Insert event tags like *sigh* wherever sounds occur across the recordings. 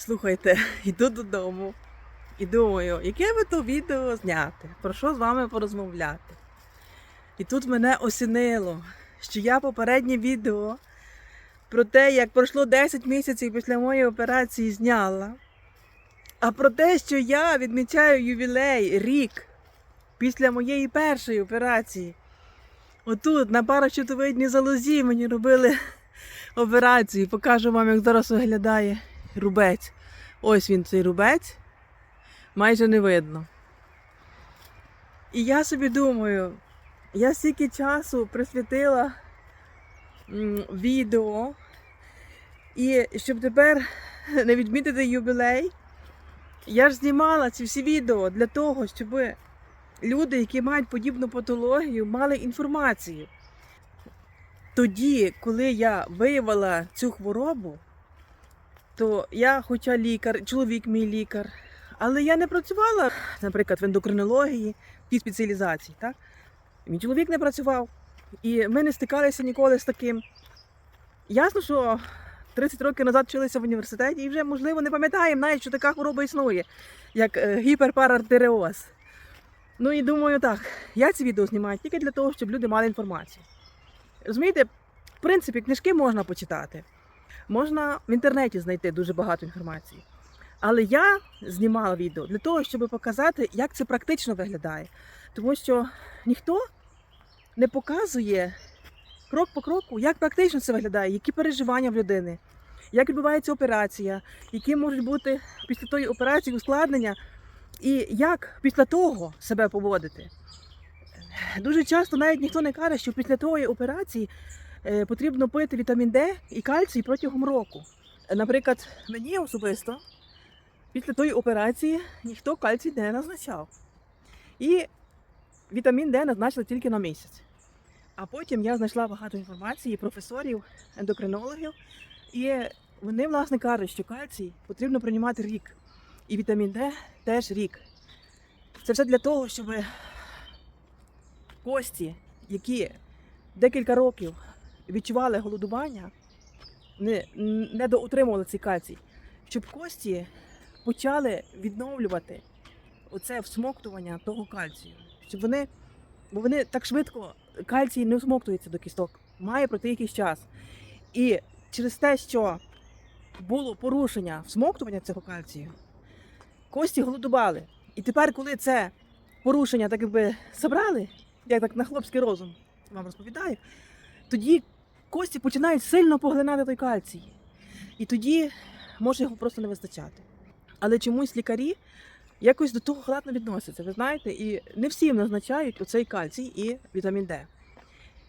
Слухайте, *laughs* йду додому і думаю, яке би то відео зняти, про що з вами порозмовляти. І тут мене осінило, що я попереднє відео про те, як пройшло 10 місяців після моєї операції, зняла. А про те, що я відмічаю ювілей рік після моєї першої операції. Отут, на паращитовидній залозі, мені робили *laughs* операцію. Покажу вам, як зараз виглядає рубець. Ось він цей рубець. Майже не видно. І я собі думаю, я стільки часу присвятила відео, і щоб тепер *laughs* не відмітити юбілей, я ж знімала ці всі відео для того, щоб люди, які мають подібну патологію, мали інформацію. Тоді, коли я виявила цю хворобу, то я, хоча лікар, чоловік мій лікар, але я не працювала, наприклад, в ендокринології, в тій спеціалізації. Так? Мій чоловік не працював, і ми не стикалися ніколи з таким. Ясно, що 30 років назад вчилися в університеті і вже, можливо, не пам'ятаємо навіть, що така хвороба існує, як е, гіперпарартереоз. Ну і думаю, так, я ці відео знімаю тільки для того, щоб люди мали інформацію. Розумієте, в принципі, книжки можна почитати, можна в інтернеті знайти дуже багато інформації. Але я знімала відео для того, щоб показати, як це практично виглядає. Тому що ніхто не показує крок по кроку, як практично це виглядає, які переживання в людини, як відбувається операція, які можуть бути після тої операції ускладнення, і як після того себе поводити. Дуже часто навіть ніхто не каже, що після тої операції потрібно пити вітамін Д і кальцій протягом року. Наприклад, мені особисто після тої операції ніхто кальцій не назначав. І вітамін Д назначили тільки на місяць. А потім я знайшла багато інформації професорів, ендокринологів, і вони, власне, кажуть, що кальцій потрібно приймати рік. І вітамін Д теж рік. Це все для того, щоб кості, які декілька років відчували голодування, не, не доотримували цей кальцій, щоб кості почали відновлювати оце всмоктування того кальцію. Щоб вони, бо вони так швидко кальцій не всмоктується до кісток, має пройти якийсь час. І через те, що було порушення всмоктування цього кальцію, кості голодували. І тепер, коли це порушення так якби забрали, я так на хлопський розум вам розповідаю, тоді кості починають сильно поглинати той кальцій. І тоді може його просто не вистачати. Але чомусь лікарі якось до того халатно відносяться, ви знаєте, і не всім назначають оцей кальцій і вітамін Д.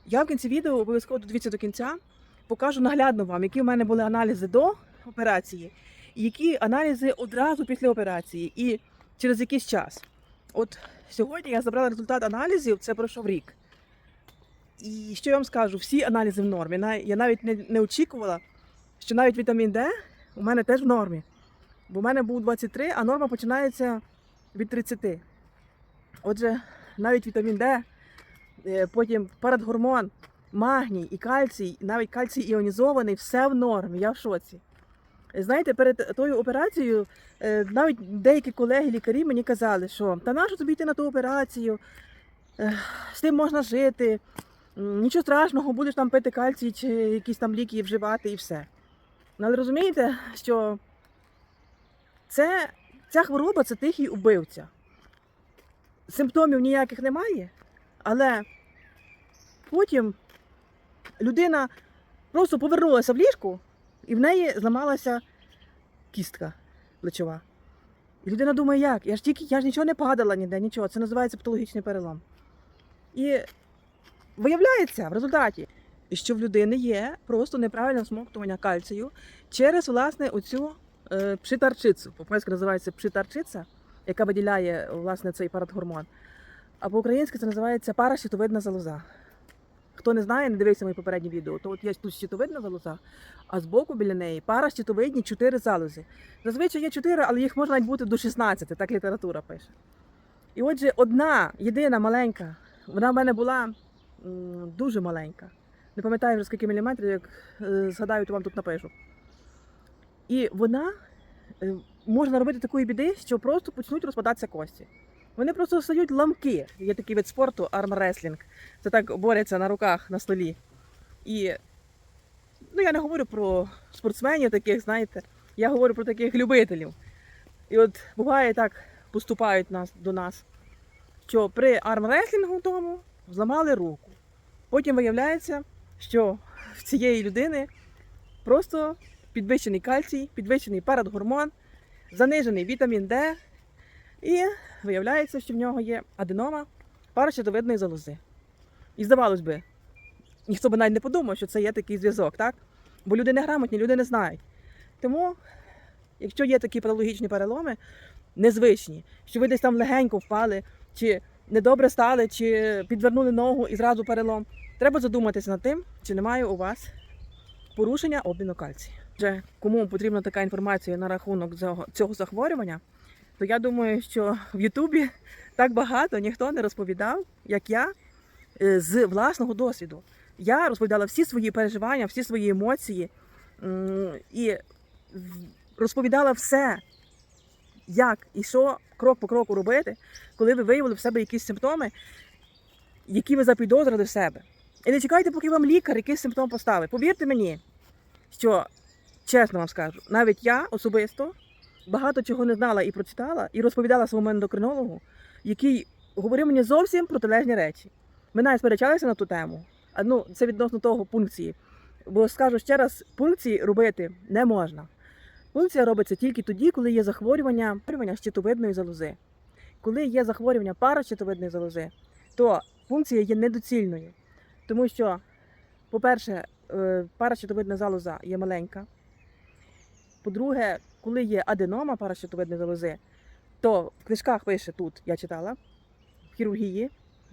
Я в кінці відео обов'язково додивіться до кінця, покажу наглядно вам, які в мене були аналізи до операції, і які аналізи одразу після операції і через якийсь час. От сьогодні я забрала результат аналізів, це пройшов рік. І що я вам скажу, всі аналізи в нормі. Я навіть не, не очікувала, що навіть вітамін Д у мене теж в нормі. Бо в мене був 23, а норма починається від 30. Отже, навіть вітамін Д, е, потім парадгормон, магній і кальцій, навіть кальцій іонізований, все в нормі. Я в шоці. Знаєте, перед тою операцією е, навіть деякі колеги-лікарі мені казали, що та нащо тобі йти на ту операцію, з тим можна жити, нічого страшного, будеш там пити кальцій чи якісь там ліки вживати і все. Ну, Але розумієте, що це, ця хвороба це тихий убивця. Симптомів ніяких немає, але потім людина просто повернулася в ліжку і в неї зламалася кістка плечова. І людина думає, як? Я ж тільки я ж нічого не падала ніде, нічого. Це називається патологічний перелом. І виявляється в результаті, що в людини є просто неправильне всмоктування кальцію через власне оцю е, пшитарчицю. По-польськи називається пшитарчиця, яка виділяє власне цей парадгормон. А по-українськи це називається паращитовидна залоза. Хто не знає, не дивився мої попередні відео, то от є тут щитовидна залоза, а збоку біля неї паращитовидні чотири залози. Зазвичай є чотири, але їх може навіть бути до 16, так література пише. І отже, одна єдина маленька, вона в мене була дуже маленька. Не пам'ятаю вже скільки міліметрів, як е, згадаю, то вам тут напишу. І вона е, можна робити такої біди, що просто почнуть розпадатися кості. Вони просто стають ламки. Є такий вид спорту армреслінг. Це так борються на руках на столі. І ну, я не говорю про спортсменів таких, знаєте, я говорю про таких любителів. І от буває так, поступають нас, до нас, що при армреслінгу тому зламали руку. Потім виявляється, що в цієї людини просто підвищений кальцій, підвищений парадгормон, занижений вітамін Д, і виявляється, що в нього є аденома паращитовидної залози. І здавалось би, ніхто би навіть не подумав, що це є такий зв'язок, так? Бо люди не грамотні, люди не знають. Тому, якщо є такі патологічні переломи, незвичні, що ви десь там легенько впали, чи недобре стали, чи підвернули ногу і зразу перелом, треба задуматися над тим, чи немає у вас порушення обміну кальцію. Отже, кому потрібна така інформація на рахунок цього, цього захворювання, то я думаю, що в Ютубі так багато ніхто не розповідав, як я е, з власного досвіду. Я розповідала всі свої переживання, всі свої емоції і розповідала все, як і що крок по кроку робити, коли ви виявили в себе якісь симптоми, які ви запідозрили в себе. І не чекайте, поки вам лікар якийсь симптом поставить. Повірте мені, що чесно вам скажу, навіть я особисто багато чого не знала і прочитала, і розповідала своєму ендокринологу, який говорив мені зовсім протилежні речі. Ми навіть сперечалися на ту тему. А ну, це відносно того пункції. Бо скажу ще раз, пункції робити не можна. Пункція робиться тільки тоді, коли є захворювання, захворювання щитовидної залози. Коли є захворювання паращитовидної залози, то пункція є недоцільною. Тому що, по-перше, е, паращитовидна залоза є маленька. По-друге, коли є аденома паращитовидної залози, то в книжках пише тут, я читала, в хірургії,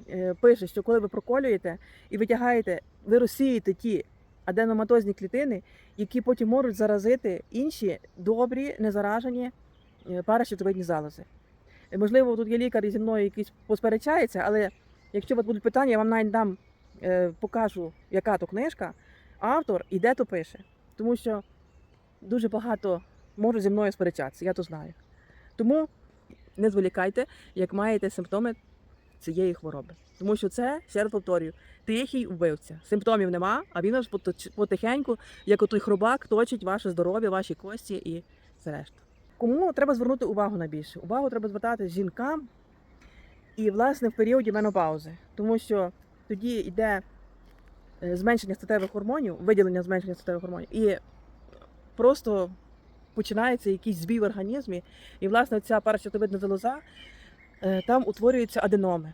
е, пише, що коли ви проколюєте і витягаєте, ви розсієте ті аденоматозні клітини, які потім можуть заразити інші добрі, незаражені е, паращитовидні залози. Е, Можливо, тут є лікар і зі мною якийсь посперечається, але якщо у вас будуть питання, я вам навіть дам, е, покажу, яка то книжка, автор і де то пише. Тому що дуже багато можуть зі мною сперечатися, я то знаю. Тому не зволікайте, як маєте симптоми цієї хвороби. Тому що це, ще раз повторюю, тихий вбивця. Симптомів нема, а він аж потихеньку, як отой хробак, точить ваше здоров'я, ваші кості і все решта. Кому треба звернути увагу найбільше? Увагу треба звертати жінкам і, власне, в періоді менопаузи, тому що тоді йде е, зменшення статевих гормонів, виділення зменшення статевих гормонів, і просто починається якийсь збій в організмі, і, власне, ця паращитовидна залоза, там утворюються аденоми.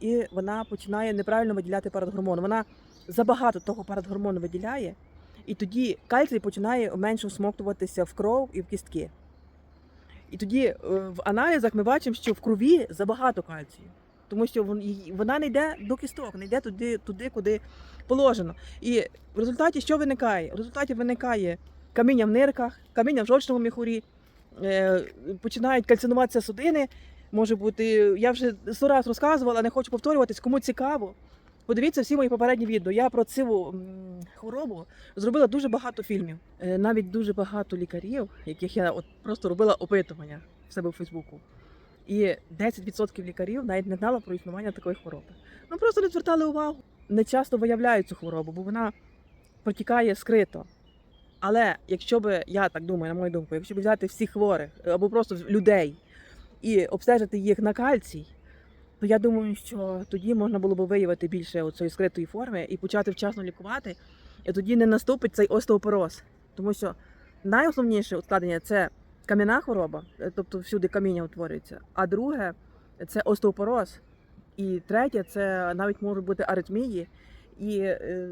І вона починає неправильно виділяти парадгормон. Вона забагато того парадгормону виділяє, і тоді кальцій починає менше всмоктуватися в кров і в кістки. І тоді е, в аналізах ми бачимо, що в крові забагато кальцію, тому що вона не йде до кісток, не йде туди, туди, куди положено. І в результаті що виникає? В результаті виникає каміння в нирках, каміння в жовчному міхурі, е, починають кальцинуватися судини. Може бути, я вже сто раз розказувала, не хочу повторюватись, кому цікаво. Подивіться всі мої попередні відео. Я про цю хворобу зробила дуже багато фільмів. Е, Навіть дуже багато лікарів, яких я от просто робила опитування в себе у Фейсбуку. І 10% лікарів навіть не знало про існування такої хвороби. Ну просто не звертали увагу. Не часто виявляють цю хворобу, бо вона протікає скрито. Але якщо би, я так думаю, на мою думку, якщо б взяти всіх хворих або просто людей і обстежити їх на кальцій, то я думаю, що тоді можна було б виявити більше цієї скритої форми і почати вчасно лікувати, і тоді не наступить цей остеопороз. Тому що найосновніше ускладнення це кам'яна хвороба, е, тобто всюди каміння утворюється. А друге це остеопороз. І третє це навіть можуть бути аритмії і е,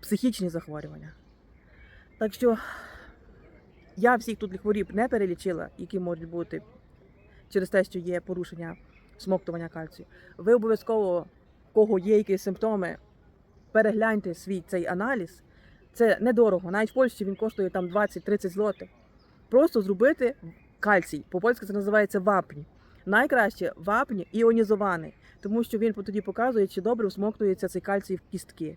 психічні захворювання. Так що я всіх тут хворіб не перелічила, які можуть бути через те, що є порушення смоктування кальцію. Ви обов'язково, кого є якісь симптоми, перегляньте свій цей аналіз. Це недорого. Навіть в Польщі він коштує там 20-30 злотих. Просто зробити кальцій. По-польськи це називається вапні. Найкраще вапні іонізований, тому що він тоді показує, чи добре всмоктується цей кальцій в кістки.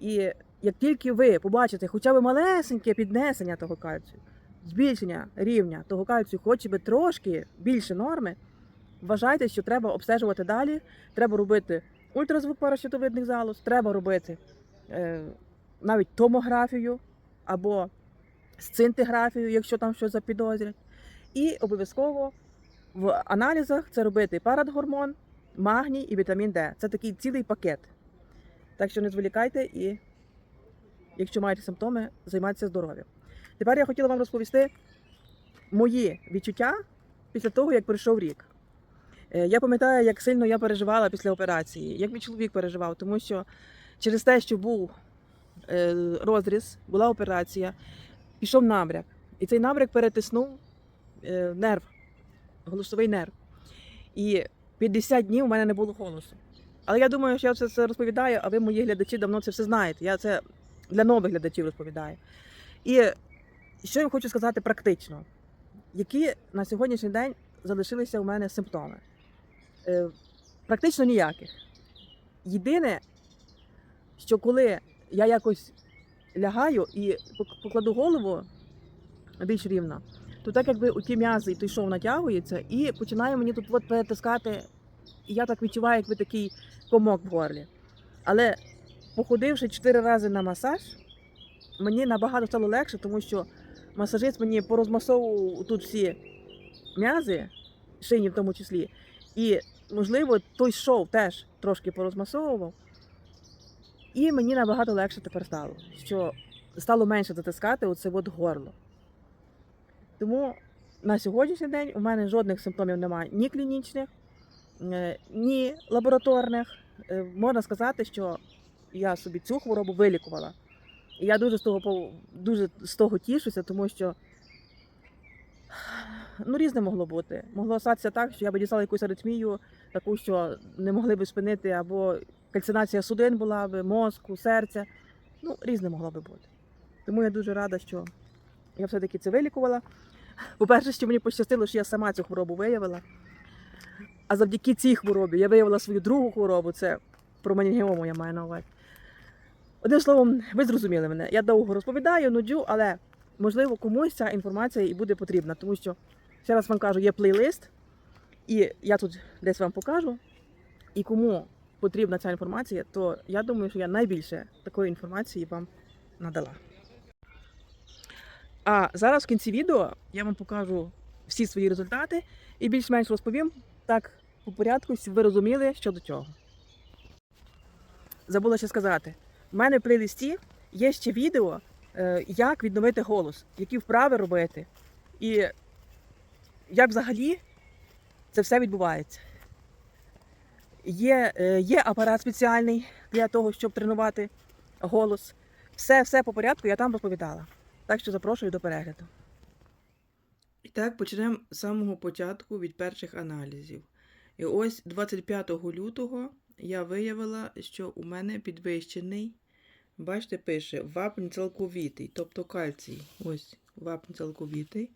І як тільки ви побачите хоча б малесеньке піднесення того кальцію, збільшення рівня того кальцію хоч би трошки більше норми, вважайте, що треба обстежувати далі. Треба робити ультразвук паращитовидних залоз, треба робити е, навіть томографію або сцинтиграфію, якщо там щось запідозрять. І обов'язково в аналізах це робити парадгормон, магній і вітамін Д. Це такий цілий пакет. Так що не зволікайте і, якщо маєте симптоми, займайтеся здоров'ям. Тепер я хотіла вам розповісти мої відчуття після того, як пройшов рік. Е, Я пам'ятаю, як сильно я переживала після операції, як мій чоловік переживав, тому що через те, що був е, розріз, була операція, пішов набряк. І цей набряк перетиснув е, нерв, голосовий нерв. І 50 днів у мене не було голосу. Але я думаю, що я це, це розповідаю, а ви, мої глядачі, давно це все знаєте. Я це для нових глядачів розповідаю. І що я хочу сказати практично, які на сьогоднішній день залишилися у мене симптоми? Е, практично ніяких. Єдине, що коли я якось лягаю і покладу голову більш рівно, то так якби у ті м'язи той шов натягується, і починає мені тут от перетискати, і я так відчуваю, якби такий комок в горлі. Але походивши чотири рази на масаж, мені набагато стало легше, тому що масажист мені порозмасовував тут всі м'язи, шийні в тому числі, і, можливо, той шов теж трошки порозмасовував. І мені набагато легше тепер стало, що стало менше затискати оце от горло. Тому на сьогоднішній день у мене жодних симптомів немає ні клінічних, е, ні лабораторних. Е, Можна сказати, що я собі цю хворобу вилікувала. І я дуже з того дуже з того тішуся, тому що ну, різне могло бути. Могло статися так, що я б дістала якусь аритмію, таку, що не могли б спинити, або кальцинація судин була б, мозку, серця. Ну, різне могло би бути. Тому я дуже рада, що я все-таки це вилікувала. По-перше, що мені пощастило, що я сама цю хворобу виявила. А завдяки цій хворобі я виявила свою другу хворобу, це про менінгіому я маю на увазі. Одним словом, ви зрозуміли мене. Я довго розповідаю, нуджу, але можливо комусь ця інформація і буде потрібна, тому що ще раз вам кажу, є плейлист, і я тут десь вам покажу. І кому потрібна ця інформація, то я думаю, що я найбільше такої інформації вам надала. А зараз в кінці відео я вам покажу всі свої результати і більш-менш розповім так по порядку, щоб ви розуміли, що до чого. Забула ще сказати. У мене в плейлисті є ще відео, е, як відновити голос, які вправи робити, і як взагалі це все відбувається. Є, е, є апарат спеціальний для того, щоб тренувати голос. Все, все по порядку я там розповідала. Так що запрошую до перегляду. І так, почнемо з самого початку від перших аналізів. І ось 25 лютого я виявила, що у мене підвищений, бачите, пише вапн цілковітий, тобто кальцій. Ось вапн цілковітий.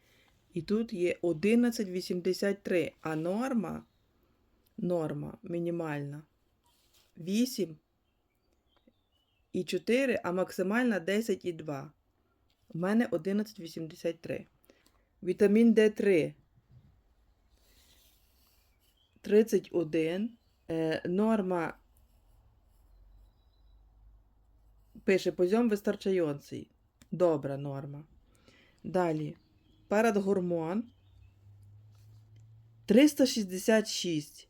І тут є 11,83, а норма, норма мінімальна 8 і 4, а максимальна 10,2. У мене 11,83. Вітамін D3 31. Е, норма пише позьом вистачайонций. Добра норма. Далі. Парадгормон 366.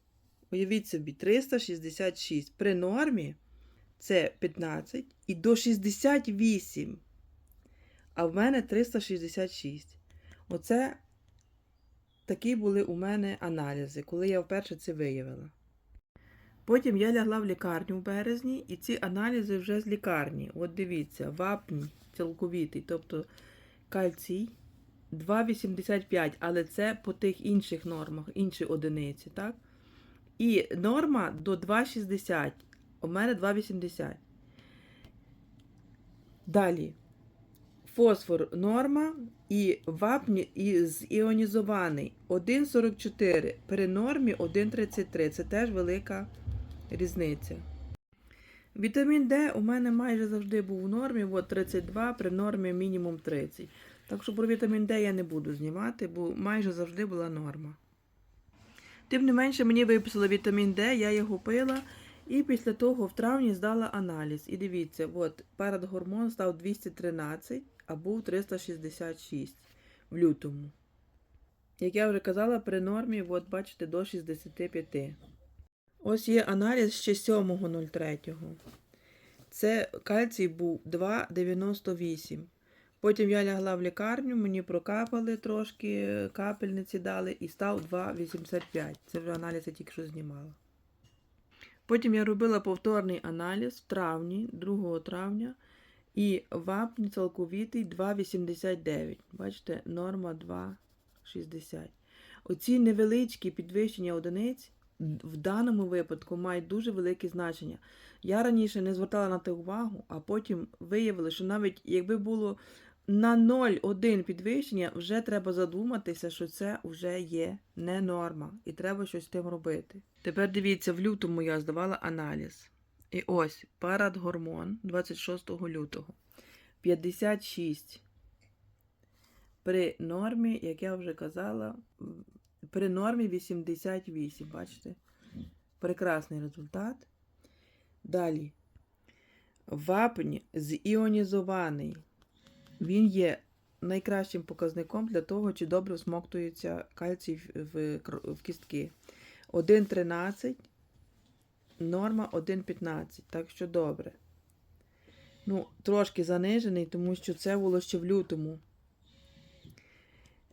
Уявіть собі, 366. При нормі це 15 і до 68. А в мене 366. Оце такі були у мене аналізи, коли я вперше це виявила. Потім я лягла в лікарню в березні, і ці аналізи вже з лікарні. От дивіться, вапні цілковітий, тобто кальцій 2,85, але це по тих інших нормах, інші одиниці, так? І норма до 2,60. У мене 2,80. Далі. Фосфор норма і вапні із іонізований 1,44. При нормі 1,33. Це теж велика різниця. Вітамін Д у мене майже завжди був у нормі, от 32, при нормі мінімум 30. Так що про вітамін Д я не буду знімати, бо майже завжди була норма. Тим не менше, мені виписали вітамін Д, я його пила, і після того в травні здала аналіз. І дивіться, от парадгормон став 213, а був 366 в лютому. Як я вже казала, при нормі, от бачите, до 65. Ось є аналіз ще 7.03. Це кальцій був 2,98. Потім я лягла в лікарню, мені прокапали трошки, капельниці дали і став 2,85. Це вже аналіз я тільки що знімала. Потім я робила повторний аналіз в травні, 2 травня, і вапні цілковітий 2,89. Бачите, норма 2,60. Оці невеличкі підвищення одиниць в даному випадку мають дуже велике значення. Я раніше не звертала на те увагу, а потім виявили, що навіть якби було на 0,1 підвищення, вже треба задуматися, що це вже є не норма, і треба щось з тим робити. Тепер дивіться, в лютому я здавала аналіз. І ось парадгормон 26 лютого 56. При нормі, як я вже казала, при нормі 88. Бачите? Прекрасний результат. Далі. Вапень зіонізований. Він є найкращим показником для того, чи добре всмоктується кальцій в, в кістки. 1,13, норма 1,15. Так що добре. Ну, трошки занижений, тому що це було ще в лютому.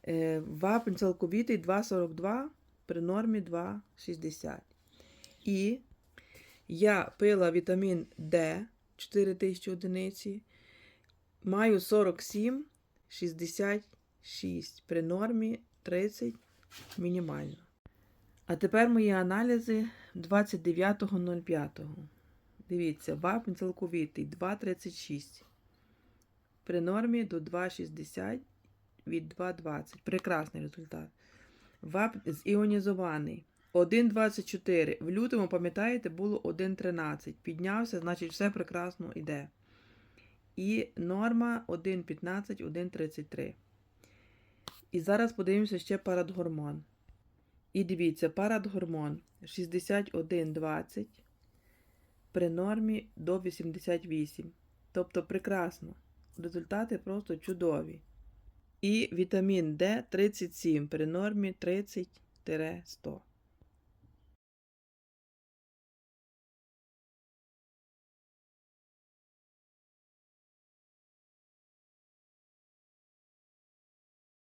Е, Вапень цілковітий 2,42 при нормі 2,60. І я пила вітамін Д 4000 одиниці. Маю 47, 66 при нормі 30 мінімально. А тепер мої аналізи 29.05. Дивіться, вапень цілковітий 2,36. При нормі до 2,60 від 2,20. Прекрасний результат. ВАП зіонізований. 1,24. В лютому, пам'ятаєте, було 1,13. Піднявся, значить, все прекрасно йде. І норма 1,15, 1,33. І зараз подивимося ще парадгормон. І дивіться, парадгормон 61,20 при нормі до 88. Тобто прекрасно. Результати просто чудові. І вітамін Д 37 при нормі 30-100.